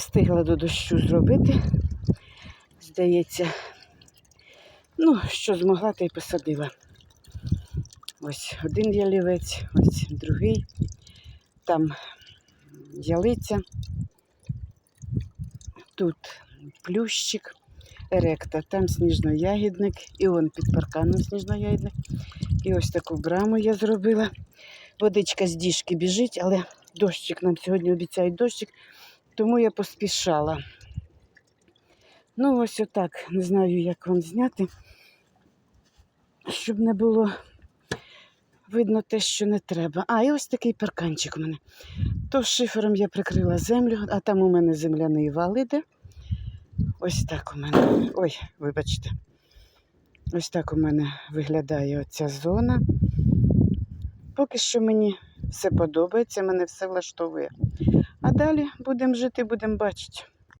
встигла до дощу зробити. Здається, ну, що змогла, та й посадила. Ось один ялівець, ось другий. Там ялиця. Тут плющик, еректа, там сніжноягідник, і он під парканом сніжноягідник. І ось таку браму я зробила. Водичка з діжки біжить, але дощик нам сьогодні обіцяють дощик, тому я поспішала. Ну, ось отак. Не знаю, як вам зняти, щоб не було видно те, що не треба. А, і ось такий парканчик у мене. То шифером я прикрила землю, а там у мене земляний вал іде. Ось так у мене. Ой, вибачте. Ось так у мене виглядає оця зона. Поки що мені все подобається, мене все влаштовує. А далі будемо жити, будемо бачити.